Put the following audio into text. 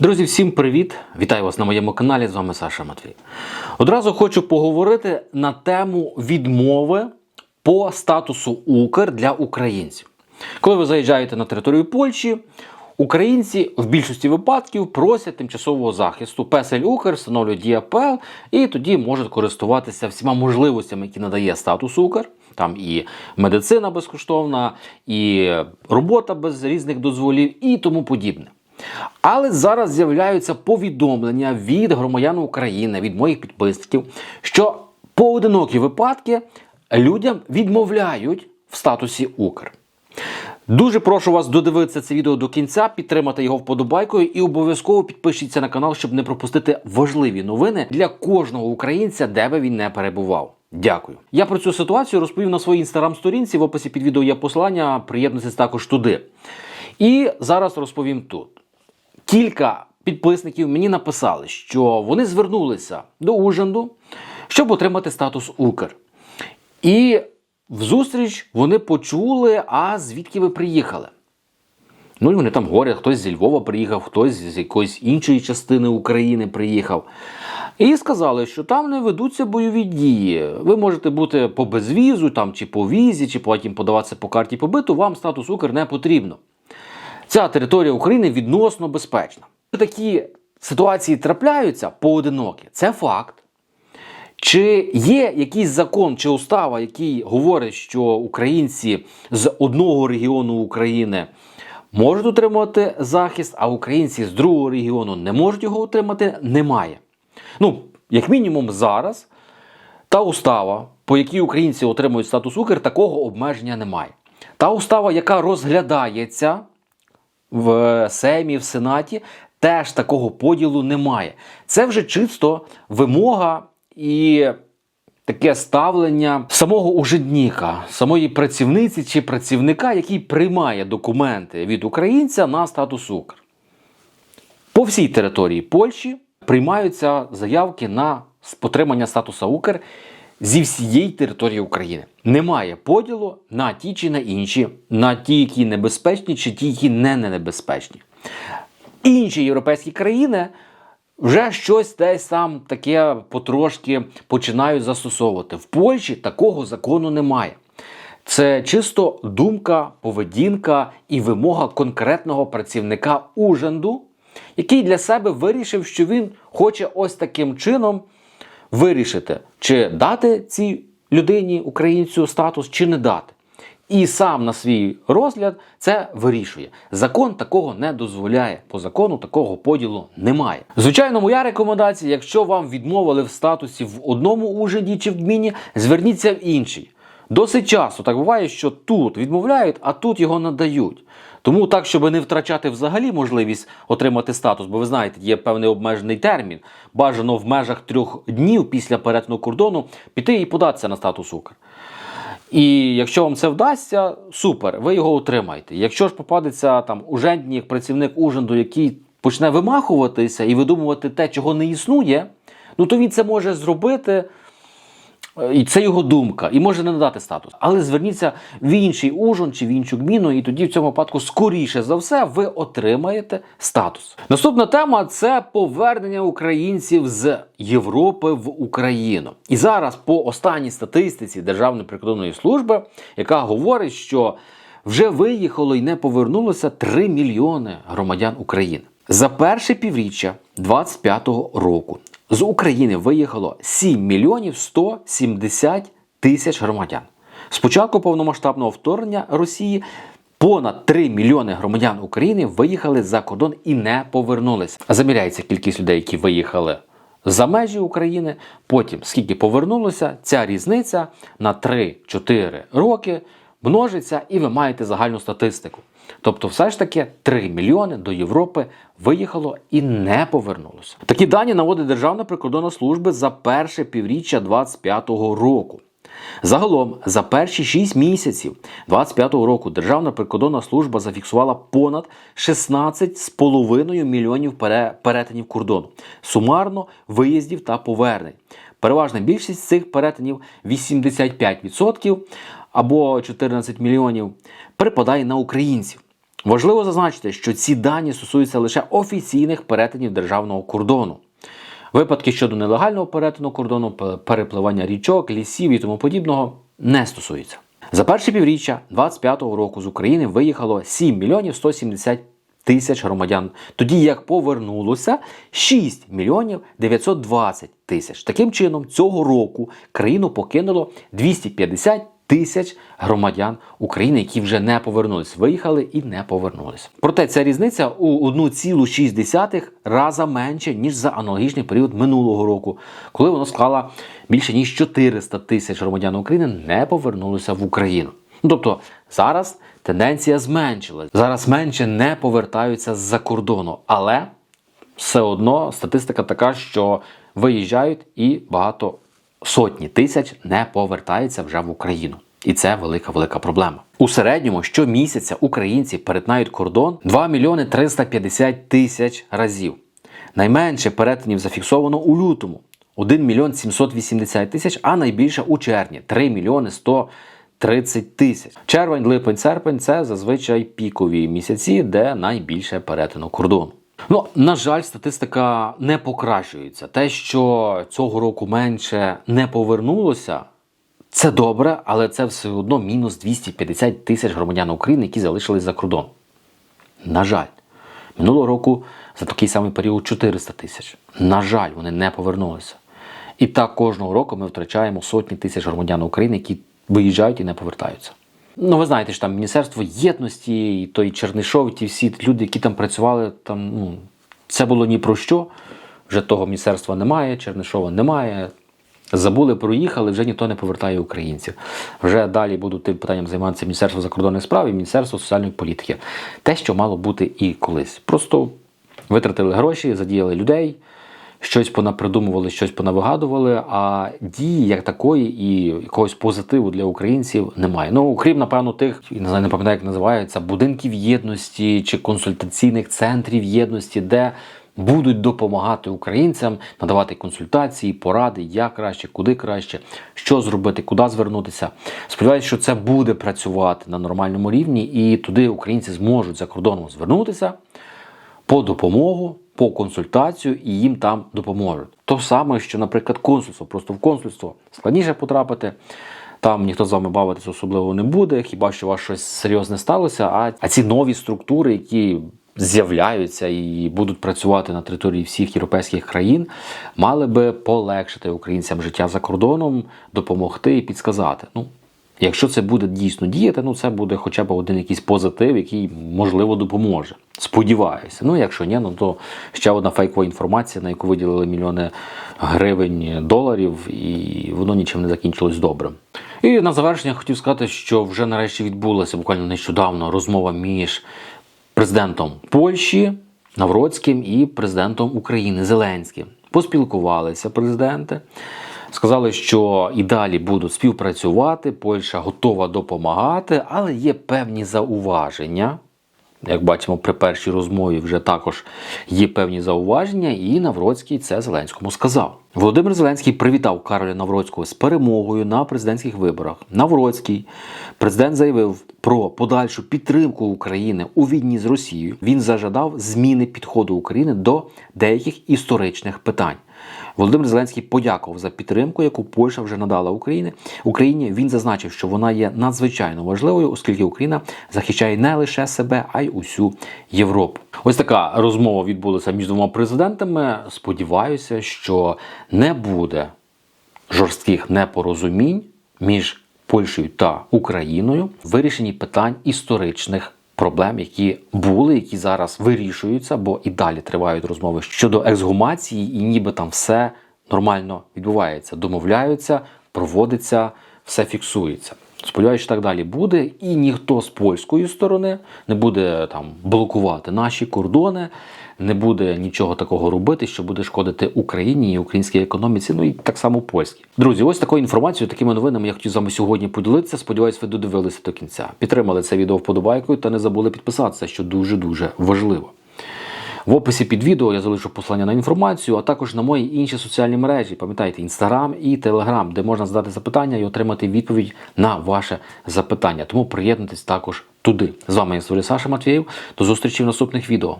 Друзі, всім привіт! Вітаю вас на моєму каналі. З вами Саша Матвій. Одразу хочу поговорити на тему відмови по статусу Укр для українців. Коли ви заїжджаєте на територію Польщі, українці в більшості випадків просять тимчасового захисту. Песель Укр встановлює ДІАПЛ і тоді можуть користуватися всіма можливостями, які надає статус Укр. Там і медицина безкоштовна, і робота без різних дозволів, і тому подібне. Але зараз з'являються повідомлення від громадян України, від моїх підписників, що поодинокі випадки людям відмовляють в статусі Укр. Дуже прошу вас додивитися це відео до кінця, підтримати його вподобайкою і обов'язково підпишіться на канал, щоб не пропустити важливі новини для кожного українця, де би він не перебував. Дякую. Я про цю ситуацію розповів на своїй інстаграм-сторінці. В описі під відео є посилання. Приєднуйтесь також туди. І зараз розповім тут. Кілька підписників мені написали, що вони звернулися до Ужанду, щоб отримати статус Укр. І в зустріч вони почули, а звідки ви приїхали. Ну і вони там говорять, хтось зі Львова приїхав, хтось з якоїсь іншої частини України приїхав. І сказали, що там не ведуться бойові дії. Ви можете бути по безвізу, там, чи по візі, чи потім подаватися по карті побиту, вам статус Укр не потрібно. Ця територія України відносно безпечна. Такі ситуації трапляються поодинокі, це факт. Чи є якийсь закон чи устава, який говорить, що українці з одного регіону України можуть отримати захист, а українці з другого регіону не можуть його отримати? Немає. Ну, як мінімум, зараз та устава, по якій українці отримують статус Укр, такого обмеження немає. Та устава, яка розглядається в Сеймі, в Сенаті, теж такого поділу немає. Це вже чисто вимога і таке ставлення самого ужидніка, самої працівниці чи працівника, який приймає документи від українця на статус Укр. По всій території Польщі приймаються заявки на потримання статуса Укр зі всієї території України. Немає поділу на ті чи на інші, на ті, які небезпечні, чи ті, які не небезпечні. Інші європейські країни вже щось десь там таке потрошки починають застосовувати. В Польщі такого закону немає. Це чисто думка, поведінка і вимога конкретного працівника Ужанду, який для себе вирішив, що він хоче ось таким чином вирішити, чи дати цій людині українцю статус, чи не дати. І сам на свій розгляд це вирішує. Закон такого не дозволяє. По закону такого поділу немає. Звичайно, моя рекомендація: якщо вам відмовили в статусі в одному ужиді чи в гміні, зверніться в інший. Досить часто так буває, що тут відмовляють, а тут його надають. Тому так, щоб не втрачати взагалі можливість отримати статус, бо ви знаєте, є певний обмежений термін. Бажано в межах трьох днів після перетину кордону піти і податися на статус Укр. І якщо вам це вдасться, супер, ви його отримаєте. Якщо ж попадеться там уженднік, працівник уженду, який почне вимахуватися і видумувати те, чого не існує, ну то він це може зробити. І це його думка, і може не надати статус. Але зверніться в інший ужин чи в іншу гміну, і тоді в цьому випадку, скоріше за все, ви отримаєте статус. Наступна тема це повернення українців з Європи в Україну. І зараз по останній статистиці Державної прикордонної служби, яка говорить, що вже виїхало і не повернулося 3 мільйони громадян України. За перше півріччя 25-го року з України виїхало 7 мільйонів 170 тисяч громадян. З початку повномасштабного вторгнення Росії понад 3 мільйони громадян України виїхали за кордон і не повернулися. Заміряється кількість людей, які виїхали за межі України. Потім, скільки повернулося, ця різниця на 3-4 роки множиться, і ви маєте загальну статистику. Тобто, все ж таки 3 мільйони до Європи виїхало і не повернулося. Такі дані наводить Державна прикордонна служба за перше півріччя 2025 року. Загалом, за перші 6 місяців 2025 року Державна прикордонна служба зафіксувала понад 16,5 мільйонів перетинів кордону, сумарно виїздів та повернень. Переважна більшість цих перетинів 85% або 14 мільйонів припадає на українців. Важливо зазначити, що ці дані стосуються лише офіційних перетинів державного кордону. Випадки щодо нелегального перетину кордону, перепливання річок, лісів і тому подібного не стосуються. За перше півріччя 2025 року з України виїхало 7 мільйонів 170 тисяч громадян, тоді як повернулося 6 мільйонів 920 тисяч. Таким чином, цього року країну покинуло 250 тисяч громадян України, які вже не повернулись, виїхали і не повернулись. Проте ця різниця у 1,6 раза менше ніж за аналогічний період минулого року, коли воно склало більше ніж 400 тисяч громадян України не повернулися в Україну. Ну, Тобто зараз тенденція зменшилась. Зараз менше не повертаються з-за кордону, але все одно статистика така, що виїжджають і багато сотні тисяч не повертається вже в Україну. І це велика велика проблема. У середньому щомісяця українці перетинають кордон 2 мільйони 350 тисяч разів. Найменше перетинів зафіксовано у лютому 1 мільйон 780 тисяч, а найбільше у червні 3 мільйони 130 тисяч. Червень, липень, серпень це зазвичай пікові місяці, де найбільше перетину кордону. Ну, на жаль, статистика не покращується. Те, що цього року менше не повернулося, це добре, але це все одно мінус 250 тисяч громадян України, які залишились за кордон. На жаль, минулого року за такий самий період 400 тисяч. На жаль, вони не повернулися. І так кожного року ми втрачаємо сотні тисяч громадян України, які виїжджають і не повертаються. Ну, ви знаєте, що там Міністерство єдності, і той Чернишов, і ті всі люди, які там працювали, там ну, це було ні про що. Вже того міністерства немає, Чернишова немає. Забули, проїхали, вже ніхто не повертає українців. Вже далі будуть тим питанням займатися Міністерство закордонних справ і Міністерство соціальної політики. Те, що мало бути і колись. Просто витратили гроші, задіяли людей, щось понапридумували, щось понавигадували, а дії як такої і якогось позитиву для українців немає. Ну, окрім, напевно, тих, не знаю, не пам'ятаю, як називаються, будинків єдності чи консультаційних центрів єдності, де будуть допомагати українцям надавати консультації, поради, як краще, куди краще, що зробити, куди звернутися. Сподіваюся, що це буде працювати на нормальному рівні, і туди українці зможуть за кордоном звернутися по допомогу, по консультацію і їм там допоможуть. То саме, що, наприклад, консульство, просто в консульство складніше потрапити. Там ніхто з вами бавитися особливо не буде, хіба що у вас щось серйозне сталося. А, а ці нові структури, які з'являються і будуть працювати на території всіх європейських країн, мали би полегшити українцям життя за кордоном, допомогти і підсказати. Ну, Якщо це буде дійсно діяти, ну це буде хоча б один якийсь позитив, який можливо допоможе. Сподіваюся. Ну, якщо ні, ну то ще одна фейкова інформація, на яку виділили мільйони гривень доларів, і воно нічим не закінчилось добре. І на завершення хотів сказати, що вже нарешті відбулася буквально нещодавно розмова між президентом Польщі Навроцьким і президентом України Зеленським. Поспілкувалися президенти. Сказали, що і далі будуть співпрацювати. Польща готова допомагати, але є певні зауваження. Як бачимо, при першій розмові вже також є певні зауваження, і Навроцький це Зеленському сказав. Володимир Зеленський привітав Кароля Навроцького з перемогою на президентських виборах. Навроцький президент заявив про подальшу підтримку України у війні з Росією. Він зажадав зміни підходу України до деяких історичних питань. Володимир Зеленський подякував за підтримку, яку Польща вже надала Україні. Україні він зазначив, що вона є надзвичайно важливою, оскільки Україна захищає не лише себе, а й усю Європу. Ось така розмова відбулася між двома президентами. Сподіваюся, що не буде жорстких непорозумінь між Польщею та Україною в вирішенні питань історичних проблем, які були, які зараз вирішуються, бо і далі тривають розмови щодо ексгумації, і ніби там все нормально відбувається. Домовляються, проводиться, все фіксується. Сподіваюся, так далі буде, і ніхто з польської сторони не буде там блокувати наші кордони, не буде нічого такого робити, що буде шкодити Україні і українській економіці, ну і так само польській. Друзі, ось такою інформацією, такими новинами я хотів з вами сьогодні поділитися. Сподіваюсь, ви додивилися до кінця. Підтримали це відео вподобайкою та не забули підписатися, що дуже дуже важливо. В описі під відео я залишу послання на інформацію, а також на мої інші соціальні мережі. Пам'ятайте, інстаграм і телеграм, де можна задати запитання і отримати відповідь на ваше запитання. Тому приєднуйтесь також туди. З вами я Саша Матвєєв. До зустрічі в наступних відео.